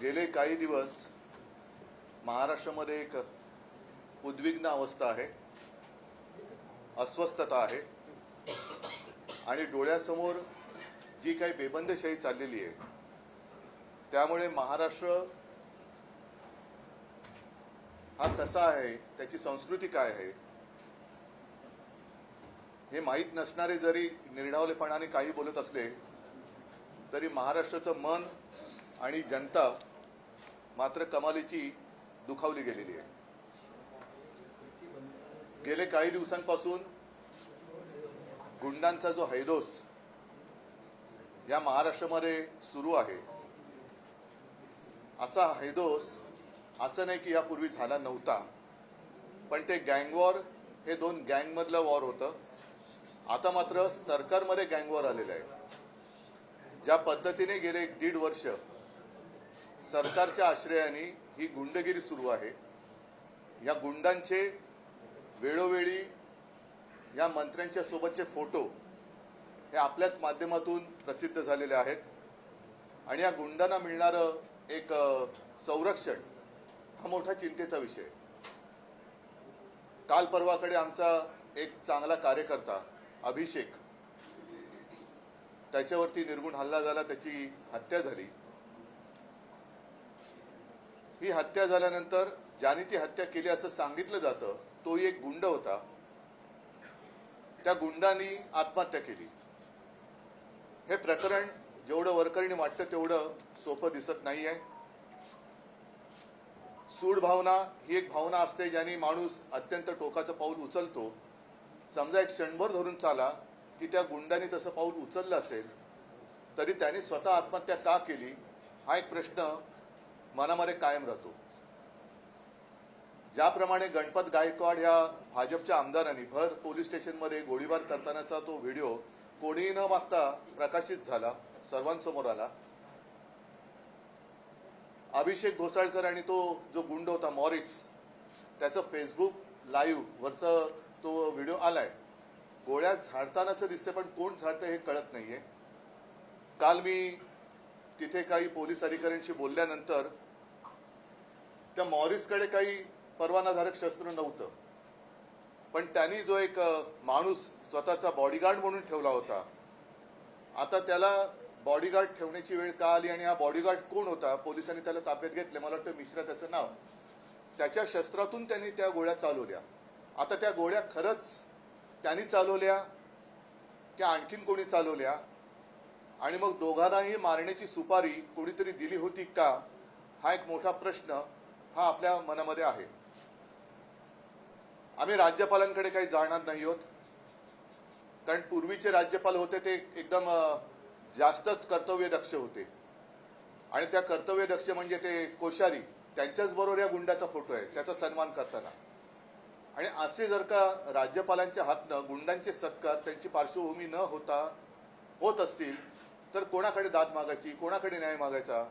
गेले काही दिवस महाराष्ट्रामध्ये एक उद्विग्न अवस्था आहे. अस्वस्थता आहे. आणि डोळ्यासमोर जी काही बेबंदशाही चाललेली आहे त्यामुळे महाराष्ट्र हा कसा आहे त्याची संस्कृती काय आहे हे माहीत नसणारे जरी निर्ढावलेपणाने काही बोलत असले तरी महाराष्ट्राचं मन आणि जनता मात्र कमालीची दुखावली गेलेली आहे. गेले काही दिवसांपासून गुंडांचा जो हैदोस या महाराष्ट्रामध्ये सुरू आहे असा हैदोस असं नाही की यापूर्वी झाला नव्हता. पण ते गँगवॉर हे दोन गँगमधलं वॉर होतं. आता मात्र सरकारमध्ये गँगवॉर आलेलं आहे. ज्या पद्धतीने गेले एक दीड वर्ष सरकारच्या आश्रयाने ही गुंडगिरी सुरू आहे. या गुंडांचे वेळोवेळी या मंत्र्यांच्या सोबतचे फोटो हे आपल्याच माध्यमातून प्रसिद्ध झालेले आहेत. आणि या गुंडांना मिळणारं एक संरक्षण हा मोठा चिंतेचा विषय काल परवाकडे आमचा एक चांगला कार्यकर्ता अभिषेक त्याच्यावरती निर्गुण हल्ला झाला त्याची हत्या झाली. ही हत्या झाल्यानंतर ज्याने ती हत्या केली असं सांगितलं जातं तोही एक गुंड होता. त्या गुंडानी आत्महत्या केली. हे प्रकरण जेवढं वरकरणी वाटतं तेवढं सोपं दिसत नाही आहे सूड भावना ही एक भावना असते ज्याने माणूस अत्यंत टोकाचं पाऊल उचलतो. समजा एक क्षणभर धरून चाला की त्या गुंडाने तसं पाऊल उचललं असेल तरी त्याने स्वतः आत्महत्या का केली? हा एक प्रश्न मनामध्ये कायम राहतो. ज्याप्रमाणे गणपत गायकवाड ह्या भाजपच्या आमदारांनी भर पोलीस स्टेशनमध्ये गोळीबार करतानाचा तो व्हिडिओ कोणीही न मागता प्रकाशित झाला सर्वांसमोर आला. अभिषेक घोसाळकर आणि तो जो गुंड होता मॉरिस त्याचं फेसबुक लाईव्ह वरचं तो व्हिडिओ आलाय. गोळ्या झाडतानाचं दिसते पण कोण झाडतं हे कळत नाहीये. काल मी तिथे काही पोलीस अधिकाऱ्यांशी बोलल्यानंतर त्या मॉरिसकडे काही परवानाधारक शस्त्र नव्हतं. पण त्यांनी जो एक माणूस स्वतःचा बॉडीगार्ड म्हणून ठेवला होता. आता त्याला बॉडीगार्ड ठेवण्याची वेळ का आली आणि हा बॉडीगार्ड कोण होता? पोलिसांनी त्याला ताब्यात घेतले. मला वाटतं मिश्रा त्याचं नाव. त्याच्या शस्त्रातून त्यांनी त्या गोळ्या चालवल्या. आता त्या गोळ्या खरंच त्यांनी चालवल्या की आणखीन कोणी चालवल्या? आणि मग दोघांनाही मारण्याची सुपारी कोणीतरी दिली होती का? हा एक मोठा प्रश्न हा आपल्या मनामध्ये आहे. आम्ही राज्यपालांकडे काही जाणार नाही आहोत कारण पूर्वीचे राज्यपाल होते ते एकदम जास्तच कर्तव्यदक्ष होते. आणि त्या कर्तव्यदक्ष म्हणजे ते कोश्यारी. त्यांच्याच बरोबर या गुंडाचा फोटो आहे. त्याचा सन्मान करताना. आणि असे जर का राज्यपालांच्या हातनं गुंडांचे सत्कार त्यांची पार्श्वभूमी न होता होत असतील तर कोणाकडे दाद मागायची? कोणाकडे न्याय मागायचा?